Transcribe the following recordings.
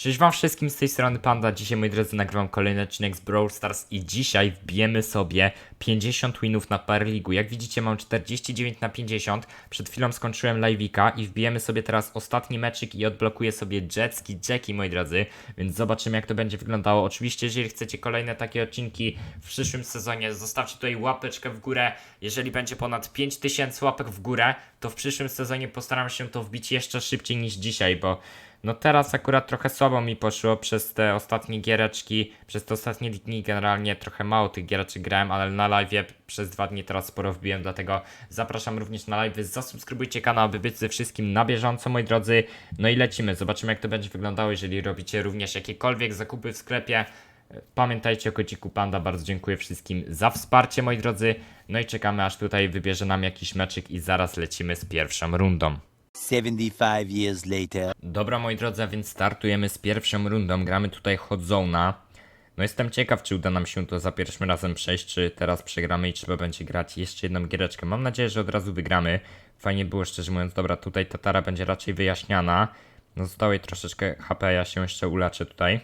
Cześć wam wszystkim z tej strony Panda. Dzisiaj moi drodzy nagrywam kolejny odcinek z Brawl Stars i dzisiaj wbijemy sobie 50 winów na League. Jak widzicie mam 49 na 50. Przed chwilą skończyłem live'ika i wbijemy sobie teraz ostatni meczyk i odblokuję sobie jetski Jackie moi drodzy. Więc zobaczymy jak to będzie wyglądało. Oczywiście jeżeli chcecie kolejne takie odcinki w przyszłym sezonie zostawcie tutaj łapeczkę w górę. Jeżeli będzie ponad 5000 łapek w górę to w przyszłym sezonie postaram się to wbić jeszcze szybciej niż dzisiaj, bo no teraz akurat trochę słabo mi poszło przez te ostatnie giereczki, przez te ostatnie dni. Generalnie trochę mało tych giereczek grałem, ale na live przez dwa dni teraz sporo wbiłem, dlatego zapraszam również na live, zasubskrybujcie kanał, aby być ze wszystkim na bieżąco moi drodzy, no i lecimy, zobaczymy jak to będzie wyglądało, jeżeli robicie również jakiekolwiek zakupy w sklepie, Pamiętajcie o kociku Panda, bardzo dziękuję wszystkim za wsparcie moi drodzy, no i czekamy aż tutaj wybierze nam jakiś meczyk i zaraz lecimy z pierwszą rundą. 75 years later. Dobra moi drodzy, a więc startujemy z pierwszą rundą. Gramy tutaj Hot Zone'a. No jestem ciekaw, czy uda nam się to za pierwszym razem przejść, czy teraz przegramy i trzeba będzie grać jeszcze jedną giereczkę. Mam nadzieję, że od razu wygramy. Fajnie było, szczerze mówiąc. Dobra, tutaj Tatara będzie raczej wyjaśniana. No zostało jej troszeczkę HP, ja się jeszcze uleczę tutaj.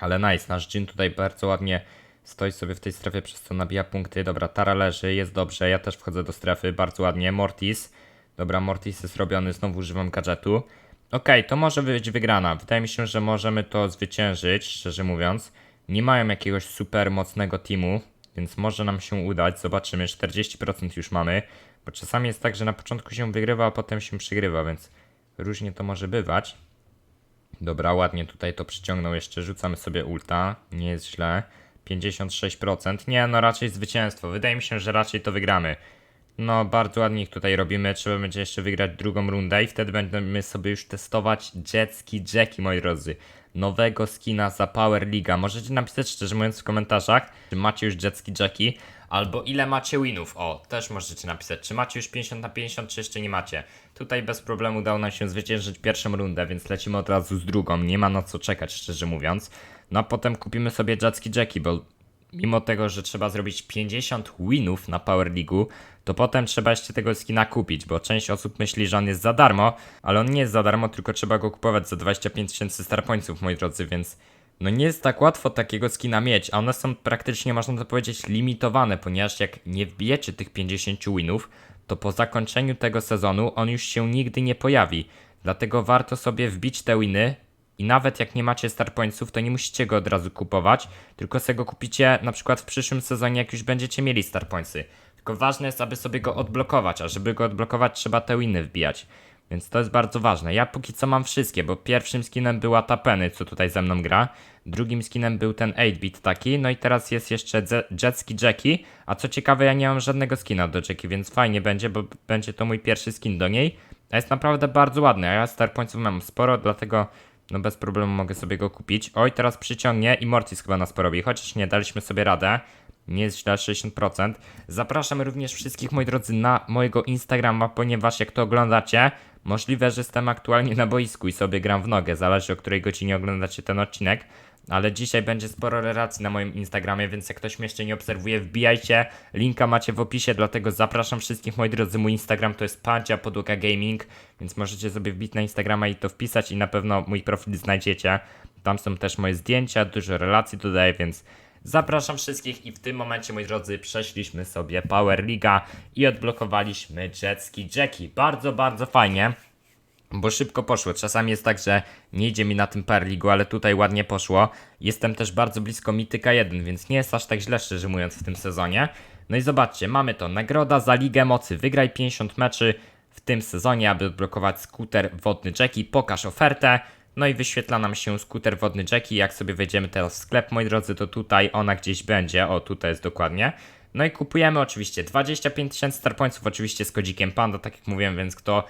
Ale nice, nasz Jin tutaj bardzo ładnie stoi sobie w tej strefie, przez co nabija punkty. Dobra, Tara leży, jest dobrze, ja też wchodzę do strefy, bardzo ładnie. Mortis, dobra, Mortis jest robiony, znowu używam gadżetu. Okej, to może być wygrana. Wydaje mi się, że możemy to zwyciężyć, szczerze mówiąc. Nie mają jakiegoś super mocnego teamu, więc może nam się udać. Zobaczymy, 40% już mamy. Bo czasami jest tak, że na początku się wygrywa, a potem się przegrywa, więc różnie to może bywać. Dobra, ładnie tutaj to przyciągnął jeszcze. Rzucamy sobie ulta. Nie jest źle. 56%. Nie, no raczej zwycięstwo. Wydaje mi się, że raczej to wygramy. No, bardzo ładnie ich tutaj robimy. Trzeba będzie jeszcze wygrać drugą rundę i wtedy będziemy sobie już testować jetski Jackie, moi drodzy. Nowego skina za Power League. Możecie napisać szczerze mówiąc w komentarzach, czy macie już jetski Jackie, albo ile macie winów. O, też możecie napisać, czy macie już 50 na 50, czy jeszcze nie macie. Tutaj bez problemu udało nam się zwyciężyć pierwszą rundę, więc lecimy od razu z drugą. Nie ma na co czekać, szczerze mówiąc. No a potem kupimy sobie jetski Jackie, bo mimo tego, że trzeba zrobić 50 winów na Power League'u, to potem trzeba jeszcze tego skina kupić, bo część osób myśli, że on jest za darmo, ale on nie jest za darmo, tylko trzeba go kupować za 25 tysięcy starpońców, moi drodzy, więc no nie jest tak łatwo takiego skina mieć, a one są praktycznie, można to powiedzieć, limitowane, ponieważ jak nie wbijecie tych 50 winów, to po zakończeniu tego sezonu on już się nigdy nie pojawi. Dlatego warto sobie wbić te winy, i nawet jak nie macie star pointsów, to nie musicie go od razu kupować, tylko sobie go kupicie na przykład w przyszłym sezonie, jak już będziecie mieli star pointsy. Tylko ważne jest, aby sobie go odblokować, a żeby go odblokować, trzeba te winy wbijać. Więc to jest bardzo ważne. Ja póki co mam wszystkie, bo pierwszym skinem była ta Penny, co tutaj ze mną gra. Drugim skinem był ten 8-bit taki, no i teraz jest jeszcze Ze- Jetski Jackie. A co ciekawe, ja nie mam żadnego skina do Jackie, więc fajnie będzie, bo będzie to mój pierwszy skin do niej. A jest naprawdę bardzo ładny, a ja star pointsów mam sporo, dlatego no bez problemu mogę sobie go kupić. Oj, teraz przyciągnie i Mortis chyba nas porobi, chociaż nie, daliśmy sobie radę. Nie jest źle, 60%. Zapraszam również wszystkich, moi drodzy, na mojego Instagrama, ponieważ jak to oglądacie, możliwe, że jestem aktualnie na boisku i sobie gram w nogę, zależy o której godzinie oglądacie ten odcinek. Ale dzisiaj będzie sporo relacji na moim Instagramie, więc jak ktoś mnie jeszcze nie obserwuje, wbijajcie. Linka macie w opisie, dlatego zapraszam wszystkich, moi drodzy. Mój Instagram to jest Pancia Podłoga Gaming, więc możecie sobie wbić na Instagrama i to wpisać i na pewno mój profil znajdziecie. Tam są też moje zdjęcia, dużo relacji dodaję, więc zapraszam wszystkich i w tym momencie, moi drodzy, przeszliśmy sobie Power Liga i odblokowaliśmy jetski Jackie. Bardzo, bardzo fajnie. Bo szybko poszło. Czasami jest tak, że nie idzie mi na tym Perligu, ale tutaj ładnie poszło. Jestem też bardzo blisko Mityka 1, więc nie jest aż tak źle, szczerze mówiąc, w tym sezonie. No i zobaczcie, mamy to. Nagroda za Ligę Mocy. Wygraj 50 meczy w tym sezonie, aby odblokować skuter wodny Jackie. Pokaż ofertę. No i wyświetla nam się skuter wodny Jackie. Jak sobie wejdziemy teraz w sklep, moi drodzy, to tutaj ona gdzieś będzie. O, tutaj jest dokładnie. No i kupujemy oczywiście 25 tysięcy starpońców, oczywiście z kodzikiem Panda, tak jak mówiłem, więc kto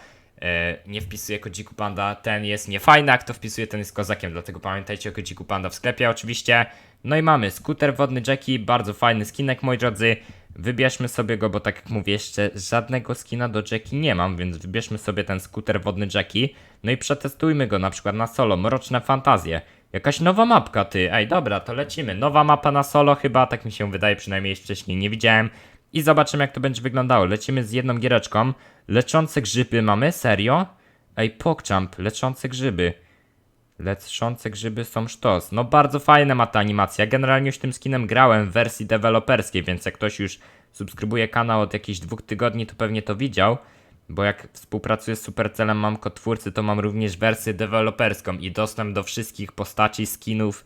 nie wpisuje kodziku Panda, ten jest niefajny, a kto wpisuje, ten jest kozakiem, dlatego pamiętajcie o kodziku Panda w sklepie oczywiście. No i mamy skuter wodny Jackie, bardzo fajny skinek, moi drodzy. Wybierzmy sobie go, bo tak jak mówię, jeszcze żadnego skina do Jackie nie mam, więc wybierzmy sobie ten skuter wodny Jackie. No i przetestujmy go na przykład na solo, mroczne fantazje. Jakaś nowa mapka, ty. Ej, dobra, to lecimy. Nowa mapa na solo chyba, tak mi się wydaje, przynajmniej wcześniej nie widziałem. I zobaczymy jak to będzie wyglądało. Lecimy z jedną giereczką. Leczące grzyby mamy? Serio? Ej, PogChamp, leczące grzyby. Lecące grzyby są sztos. No bardzo fajna ma ta animacja. Generalnie już tym skinem grałem w wersji deweloperskiej, więc jak ktoś już subskrybuje kanał od jakichś dwóch tygodni, to pewnie to widział. Bo jak współpracuję z Supercellem, mam kod twórcy, to mam również wersję deweloperską i dostęp do wszystkich postaci, skinów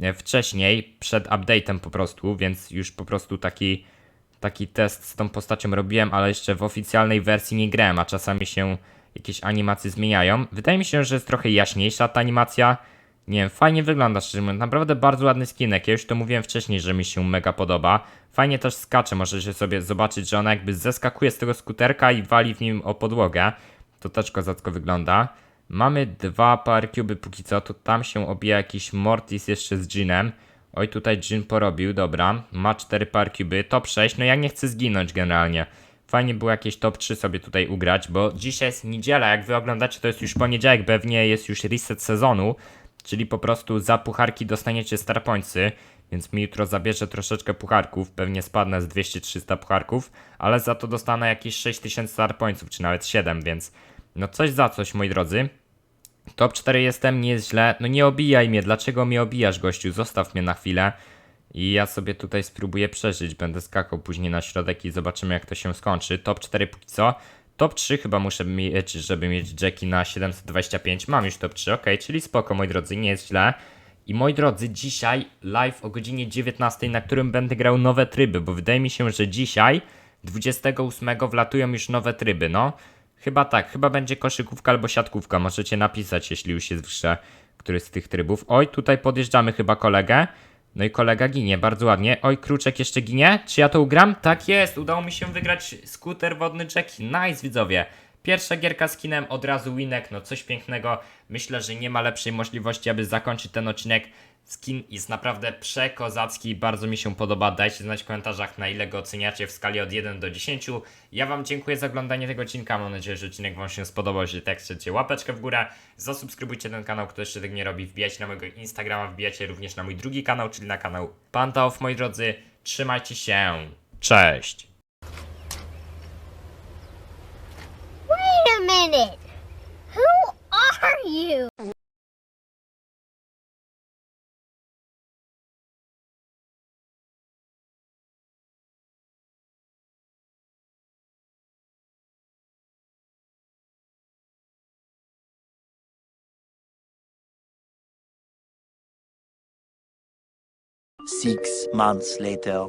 e, wcześniej, przed update'em po prostu, więc już po prostu taki, taki test z tą postacią robiłem, ale jeszcze w oficjalnej wersji nie grałem, a czasami się jakieś animacje zmieniają. Wydaje mi się, że jest trochę jaśniejsza ta animacja. Nie wiem, fajnie wygląda, szczerze mówiąc. Naprawdę bardzo ładny skinek. Ja już to mówiłem wcześniej, że mi się mega podoba. Fajnie też skacze, możecie sobie zobaczyć, że ona jakby zeskakuje z tego skuterka i wali w nim o podłogę. To też kozacko wygląda. Mamy dwa power cube póki co, to tam się obija jakiś Mortis jeszcze z Jeanem. Oj, tutaj Jean porobił, dobra. Ma 4 power cube, top 6, no ja nie chcę zginąć generalnie. Fajnie było jakieś top 3 sobie tutaj ugrać, bo dzisiaj jest niedziela, jak wy oglądacie to jest już poniedziałek, pewnie jest już reset sezonu, czyli po prostu za pucharki dostaniecie starpońcy, więc mi jutro zabierze troszeczkę pucharków, pewnie spadnę z 200-300 pucharków, ale za to dostanę jakieś 6000 starpońców, czy nawet 7, więc no coś za coś, moi drodzy. Top 4 jestem, nie jest źle. No nie obijaj mnie, dlaczego mnie obijasz, gościu? Zostaw mnie na chwilę. I ja sobie tutaj spróbuję przeżyć. Będę skakał później na środek i zobaczymy, jak to się skończy. Top 4 póki co. Top 3 chyba muszę mieć, żeby mieć Jackie na 725. Mam już top 3, ok, czyli spoko, moi drodzy, nie jest źle. I moi drodzy, dzisiaj live o godzinie 19, na którym będę grał nowe tryby, bo wydaje mi się, że dzisiaj, 28, wlatują już nowe tryby, no. Chyba tak, chyba będzie koszykówka albo siatkówka. Możecie napisać, jeśli już jest w grze któryś z tych trybów. Oj, tutaj podjeżdżamy chyba kolegę. No i kolega ginie, bardzo ładnie. Oj, kruczek jeszcze ginie. Czy ja to ugram? Tak jest, udało mi się wygrać skuter wodny Jackie. Nice, widzowie. Pierwsza gierka z kinem, od razu winek, no coś pięknego. Myślę, że nie ma lepszej możliwości, aby zakończyć ten odcinek. Skin jest naprawdę przekozacki, bardzo mi się podoba. Dajcie znać w komentarzach, na ile go oceniacie w skali od 1 do 10. Ja Wam dziękuję za oglądanie tego odcinka. Mam nadzieję, że odcinek Wam się spodobał. Jeżeli tak, chcecie łapeczkę w górę. Zasubskrybujcie ten kanał, kto jeszcze tego nie robi. Wbijajcie na mojego Instagrama, wbijajcie również na mój drugi kanał, czyli na kanał Pantaof, moi drodzy. Trzymajcie się. Cześć! Wait a minute. Who are you? Six months later.